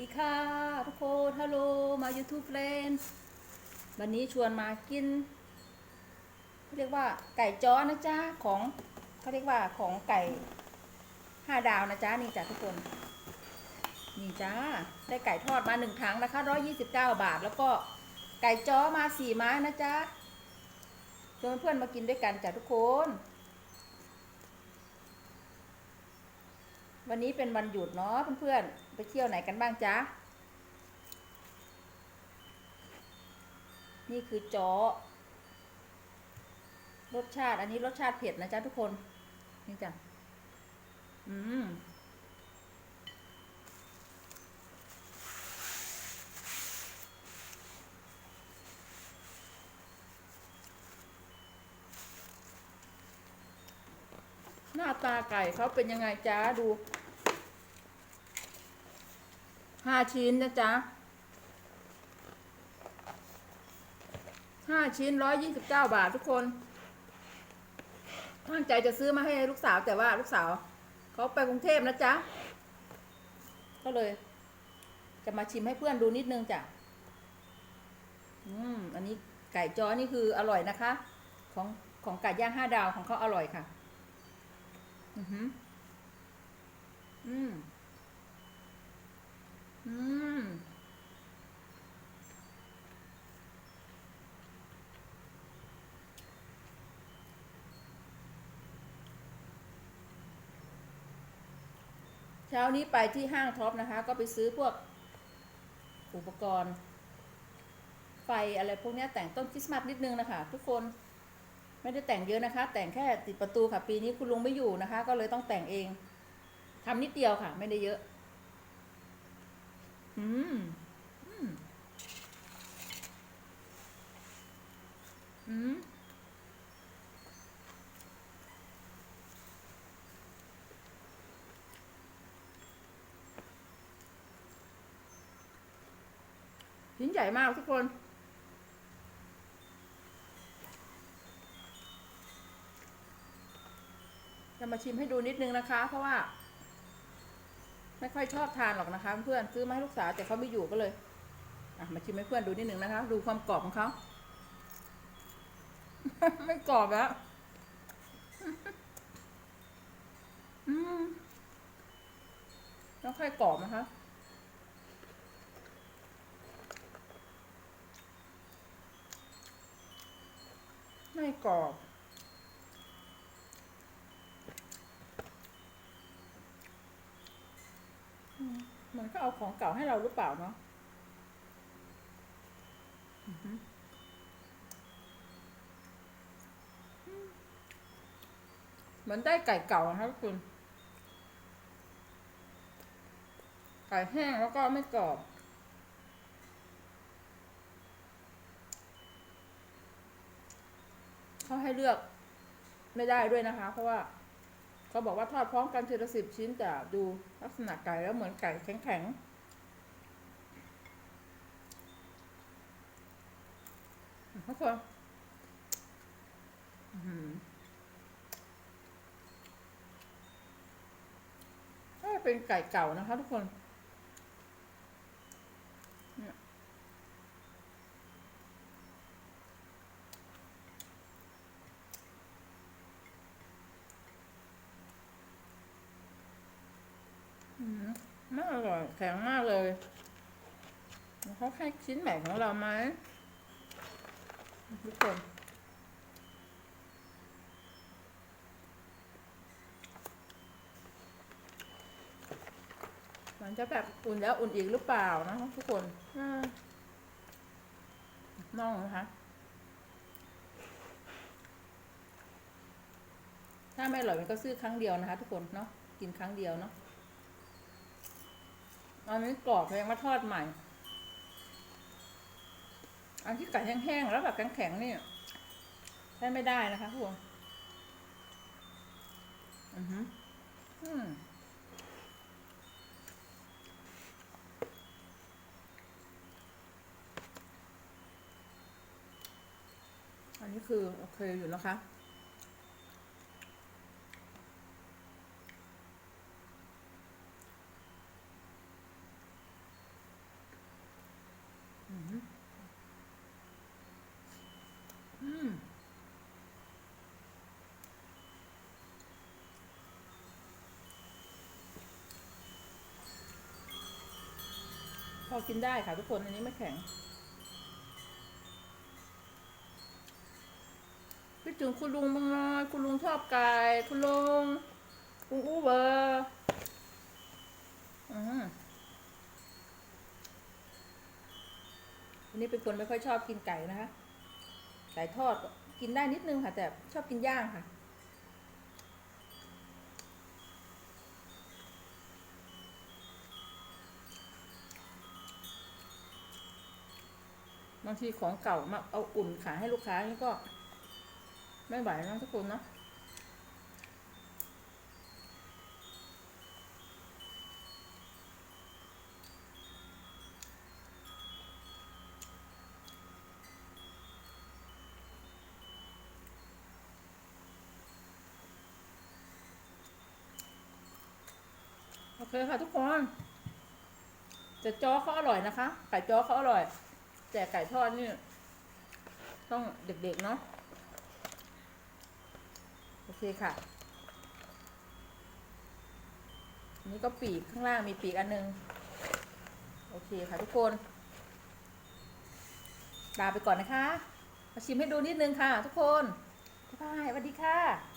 ดีค่ะทุกคนฮัลโหลมา YouTube f r i e n d วันนี้ชวนมากินเขาเรียกว่าไก่จ้อนะจ๊ะของเขาเรียกว่าของไก่ห้าดาวนะจ๊ะนี่จ้ะทุกคน นี่จ้าได้ไก่ทอดมาหนึ่งถังนะคะร้อยี่สิบเก้าบาท แล้วก็ไก่จ้อมาสี่ไม้นะจ๊ะชวนเพื่อนมากินด้วยกันจ้ะทุกคน วันนี้เป็นวันหยุดเนาะเพื่อนๆ ไปเที่ยวไหนกันบ้างจ๊ะ นี่คือจอรสชาติ อันนี้รสชาติเผ็ดนะจ๊ะทุกคน นี่จ้ะ อืมหน้าตาไก่เขาเป็นยังไงจ๊ะดู ห้าชิ้นนะจ๊ะห้าชิ้นร้อยยี่สิบเก้าบาททุกคนตั้งใจจะซื้อมาให้ลูกสาวแต่ว่าลูกสาวเขาไปกรุงเทพนะจ๊ะ ก็เลย จะมาชิมให้เพื่อนดูนิดนึงจ้ะ อืม อันนี้ไก่จ้อนี่คืออร่อยนะคะ ของของไก่ย่างห้าดาวของเขาอร่อยค่ะ อือหือ เช้านี้ไปที่ห้างท็อปนะคะ ก็ไปซื้อพวกอุปกรณ์ ไฟอะไรพวกนี้แต่งต้นคริสต์มาสนิดนึงนะคะ ทุกคนไม่ได้แต่งเยอะนะคะ แต่งแค่ติดประตูค่ะ ปีนี้คุณลุงไม่อยู่นะคะ ก็เลยต้องแต่งเองทำนิดเดียวค่ะ ไม่ได้เยอะ อืมอืมอืม ชิ้นใหญ่มากทุกคนจะมาชิมให้ดูนิดนึงนะคะ เพราะว่า ไม่ค่อยชอบทานหรอกนะคะ เพื่อนซื้อมาให้ลูกสาวแต่เขาไม่อยู่ก็เลยอะมาชิมให้เพื่อนดูนิดนึงนะคะ ดูความกรอบของเขาไม่กรอบแล้วอืมแล้วค่อยกรอบนะคะ ไม่กรอบมเหมือนก็เอาของเก่าให้เราหรือเปล่าเนาะมเหมือนได้ไก่เก่านะครับคุณ ไก่แห้งแล้วก็ไม่กรอบ เขาให้เลือกไม่ได้ด้วยนะคะ เพราะว่าเขาบอกว่าทอดพร้อมกันทีละสิบชิ้นแต่ดูลักษณะไก่แล้วเหมือนไก่แข็งๆทุกคนอื้อหือถ้าเป็นไก่เก่านะคะทุกคนเนี่ยอืม ไม่อร่อยแข็งมากเลยเขาให้ชิ้นใหม่ของเราไหมทุกคนมันจะแบบอุ่นแล้วอุ่นอีกหรือเปล่านะทุกคนน่องนะคะ ถ้าไม่อร่อยมันก็ซื้อครั้งเดียวนะคะ ทุกคนเนาะ กินครั้งเดียวเนาะ อันนี้กรอบแพงมาทอดใหม่ อันที่ไก่แห้งๆแล้วแบบแข็งๆนี่ใช้ไม่ได้นะคะทุกอือหืออืมอันนี้คือโอเคอยู่นะคะ พอกินได้ค่ะทุกคนอันนี้ไม่แข็งคิดถึงคุณลุงบ้างเลยคุณลุงชอบไก่คุณลุงคุณอู้เบอร์อืมวันนี้เป็นคนไม่ค่อยชอบกินไก่นะคะไก่ทอดก็กินได้นิดนึงค่ะ แต่ชอบกินย่างค่ะ บางทีของเก่ามาเอาอุ่นขายให้ลูกค้านี่ก็ ไม่ไหวนะทุกคนเนาะโอเคค่ะทุกคนแต่จอเขาอร่อยนะคะไก่จอเขาอร่อย แต่ไก่ทอดนี่ต้องเด็กๆเนาะโอเคค่ะนนี้ก็ปีกข้างล่างมีปีกอันนึง โอเคค่ะทุกคนลาไปก่อนนะคะ มาชิมให้ดูนิดนึงค่ะทุกคน บ๊ายบายสวัสดีค่ะ